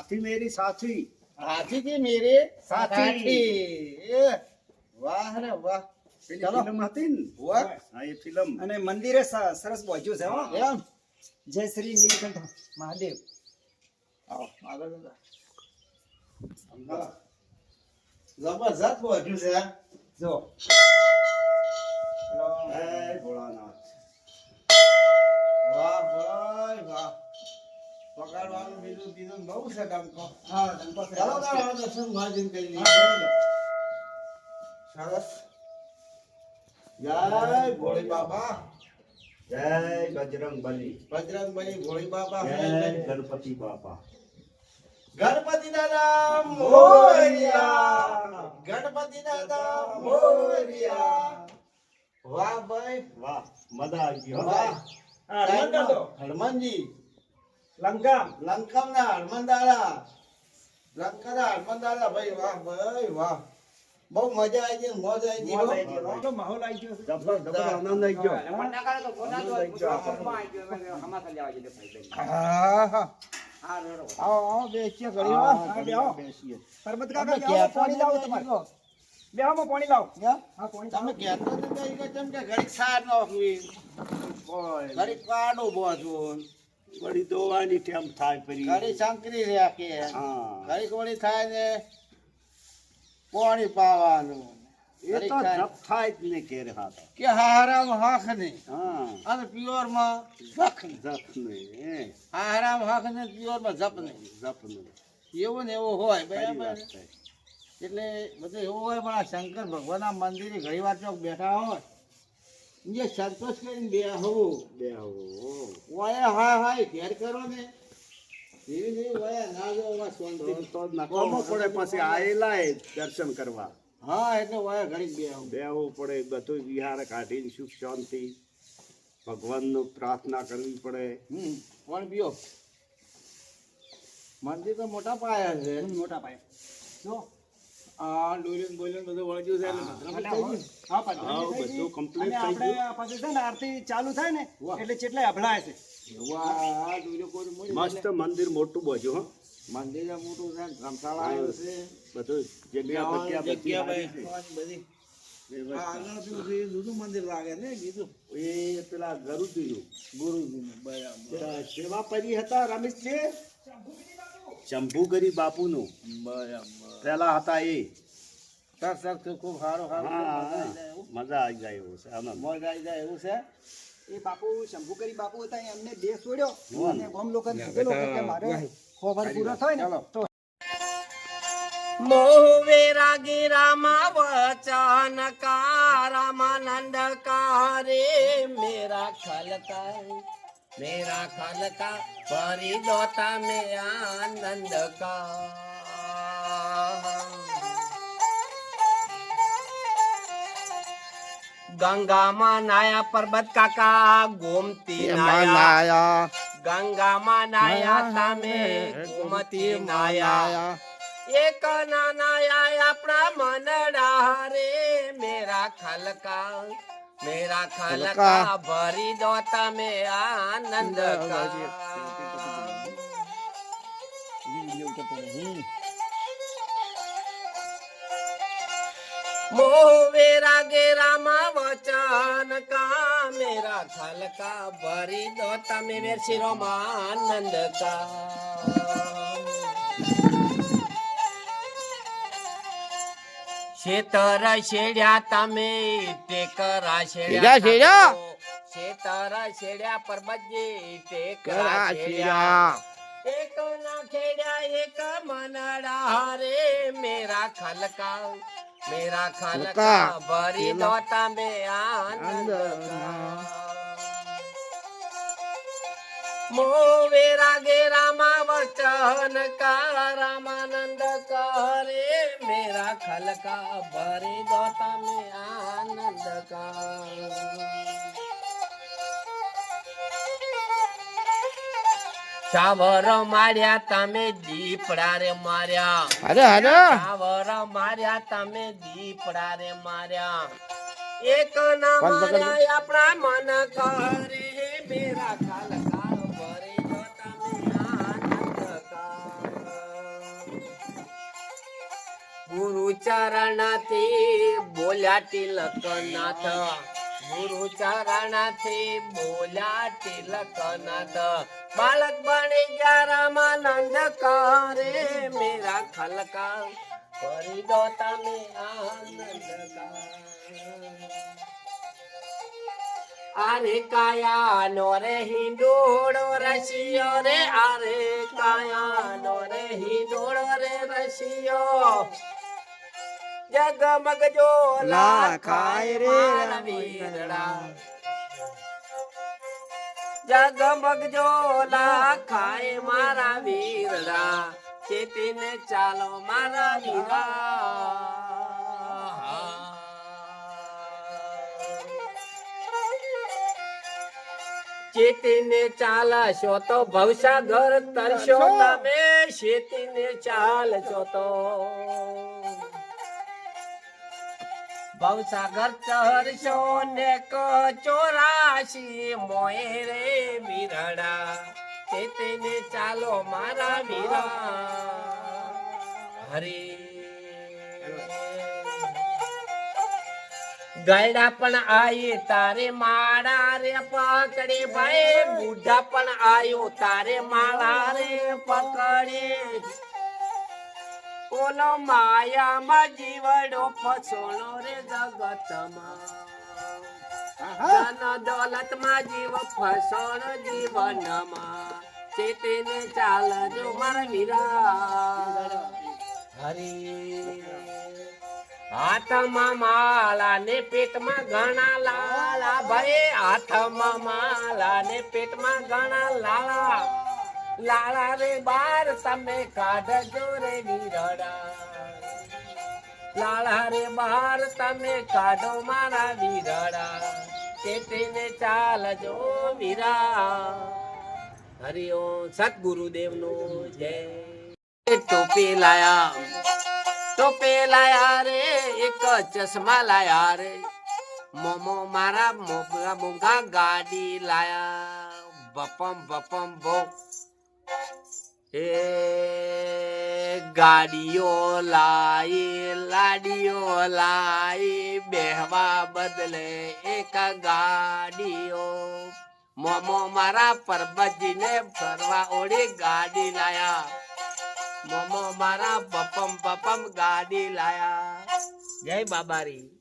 साथी मेरी साथी હાથી જી મેરે સાથી. સાથી એ વાહ રે વાહ પેલી ચલો. ફિલ્મ હતી ને વાહ હા એ ફિલ્મ અને મંદિરે સ- સરસ પહોંચ્યું છે હો એમ જય શ્રી નીલકંઠ મહાદેવ આવો, આગળ જતા. હા. જબરજસ્ત પહોંચ્યું છે જો જય ભોળાનાથ પકડવાનું બીજું બીજું બહુ છે ડંકો હા ડંકો છે. ચાલો દર્શન મહાજીને કરી લઈએ. હા, કરી લો. સરસ. જય ભોળી બાબા. જય બજરંગ બજરંગબલી ભોળી બાબા. જય ગણપતિ બાપા ગણપતિ દાદા મોરિયા. ગણપતિ દાદા મોરિયા. વાહ ભાઈ. વાહ મજા આવી ગયો વાહ. હનુમાનજી લંકા લંકમ ના હનુમાન દાદા લંકા ના હનુમાન દાદા ભાઈ વાહ ભાઈ વાહ. બહુ મજા આવી ગઈ મોજ આવી ગઈ હો. આવી ગયો. જબરદસ્ત આનંદ આવી ગયો. છે. તો જબર તો આવી ગયો. હા હા. આવો આવો બેસીએ ઘડી વાર. હા, બેહો. બેસીએ. પરબત તમે કાકા બેહો, કહેતા પાણી લાવો તમારે. પાણી લાવો. હા? પાણી તમે કહેતા નથી કહી કેમ કે સાર વળી દોવાની ટેમ થાય પરી. ઘડી સંકરી રાખે હા. ઘડી વળી થાય ને પાણી પાવાનું. એ તો જપ થાય જ ને કેર હા કે હારામ હાખ ને. હા. અને પ્યોરમાં જખ જપ ને હારામ હાખ ને પ્યોરમાં જપ ને. જપ ને. એવું ને એવું હોય બરાબર એટલે બધું એવું હોય પણ આ શંકર ભગવાનના મંદિરે ઘણી વાર ચોક બેઠા હોય. જે સંતોષ કરીને બે હોવું બે હો ઓય હા હા ઘેર કરો ને. ધીરે ધીરે ઓય ના જો ઓય તો તો નકામો પડે પછી આયેલા દર્શન કરવા. હા એટલે ઓય ઘડી બે બેહવું પડે બધું વિહાર કાઢીને સુખ શાંતિ. ભગવાનનું પ્રાર્થના કરવી પડે. હમ પણ બીઓ મંદિર તો મોટા પાયા છે. મોટા પાયે. જો આ બધું વળગ્યું છે ગયું. હા. બધું complete થઈ આપણે પછી છે ને આરતી ચાલુ થાય ને એટલે ચેટલાય અભળાય છે. મસ્ત મંદિર મોટું બાજુ હો. મંદિર મોટું છે ધર્મશાળા આવ્યું છે. બધું જગ્યા જગ્યા છે. બધી. આગળ પેલું છે એ જૂનું મંદિર લાગે ને બીજું? એ પેલા ગરુજીનું ગુરુજીનું બરાબર. સેવા પરી હતા રમેશજી? શંભુગરી બાપુનું. પેલા હતા એ. સર સર ખૂબ સારો સારું મજા આવી જાય એવું. છે આમાં મોજ આવી જાય એવું છે. એ બાપુ શંભુકરી બાપુ હતા એમને દેહ છોડ્યો. અને ગોમ લોકો મારે ખોબર પૂરો થાય ને. તો મોહવે રાગી રામા વચન કા રામાનંદ કા રે મેરા ખલકા મેરા ખલકા પરી દોતા મે આનંદ કા ગંગામાં નાયા પર્વત કાકા ગોમતી નાયા ગંગામાં નાયા તમે ગોમતી નાયા એક નાના આયા આપણા મનડા રે મેરા ખલકા મેરા ખલકા ભરી દો તમે આનંદ કા મોહવે રાગે રામા વચન કા મેરા ખલકા ભરી દો તમે મેર શિરોમાં આનંદ કા. શેતર શેડ્યા તમે ટેકરા શેડ્યા શેડ્યા. શેતર શેડ્યા પરબતજી ટેકરા છેડ્યા. એક ના ખેડ્યા એક મનડા રે મેરા ખલકા મેરા ખલકા ભરી દો તમે આનંદ મોવે રાગે રામા વચન કા રામાનંદ કરે. મેરા ખલકા ભરી દો તમે આનંદ કા સાવર માર્યા તમે દીપડા રે માર્યા. અરે અરે સાવર માર્યા તમે દીપડા રે માર્યા. એક ના માર્યા આપણા મન કરે મેરા ખાલકા ભરે જો તમે આનંદ કા ચરણથી બોલ્યા તિલકનાથ. ગુરુ ચરણથી બોલ્યા તિલકનાથ. બાળક બની ગયા રામાનંદ કરે મેરા ખલકા કરી દો તમે આનંદ આરે કાયા નો રે હિંડોળો રસિયો રે આરે કાયા નો રે હિંડોળો રે રસિયો. જગમગ જો લાખાય રે વીરડા. જગમગ જો લાખાય મારા વીરડા. ચેતીને ચાલો મારા વીરા ચેતીને ચાલશો તો ભવસાગર તરશો. તમે. શેતીને ચાલશો તો ભવસાગર ચહરશો ને ચોરાશી મોય રે તે તેને ચાલો મારા વિરા હરે. ગયડા પણ આયે, તારે માળા રે પકડી. ભાઈ, બુઢા પણ આયો, તારે માળા રે પકડે. ઓલો માયામાં જીવડો ફસોણો રે જગતમાં. ધન દોલતમાં જીવ ફસોણ જીવનમાં. ચેતીને ચાલજો મારા વીરા હરી. હાથમાં માલા ને પેટમાં ઘણા લાલા. ભાઈ હાથમાં માલા ને પેટમાં ઘણા લાલા. લાલા રે બાર તમે કાઢજો રે વીરડા લાળા રે બાર તમે કાઢો મારા વિરડા ચેતીને ચાલજો વિરા હરિઓમ સદગુરુદેવ નો જય. ટોપી લાયા ટોપી લાયા રે, એક ચશ્મા લાયા રે. મોમો મારા મોગા મોગા ગાડી લાયા. બપમ બપમ બો એ ગાડીઓ લાઈ, લાડીઓ લાઈ, બેહવા બદલે એક ગાડીઓ. મોમો મારા પરબતજીને ફરવા ઓળી ગાડી લાયા. મોમો મારા પપમ પપમ ગાડી લાયા. જય બાબારી.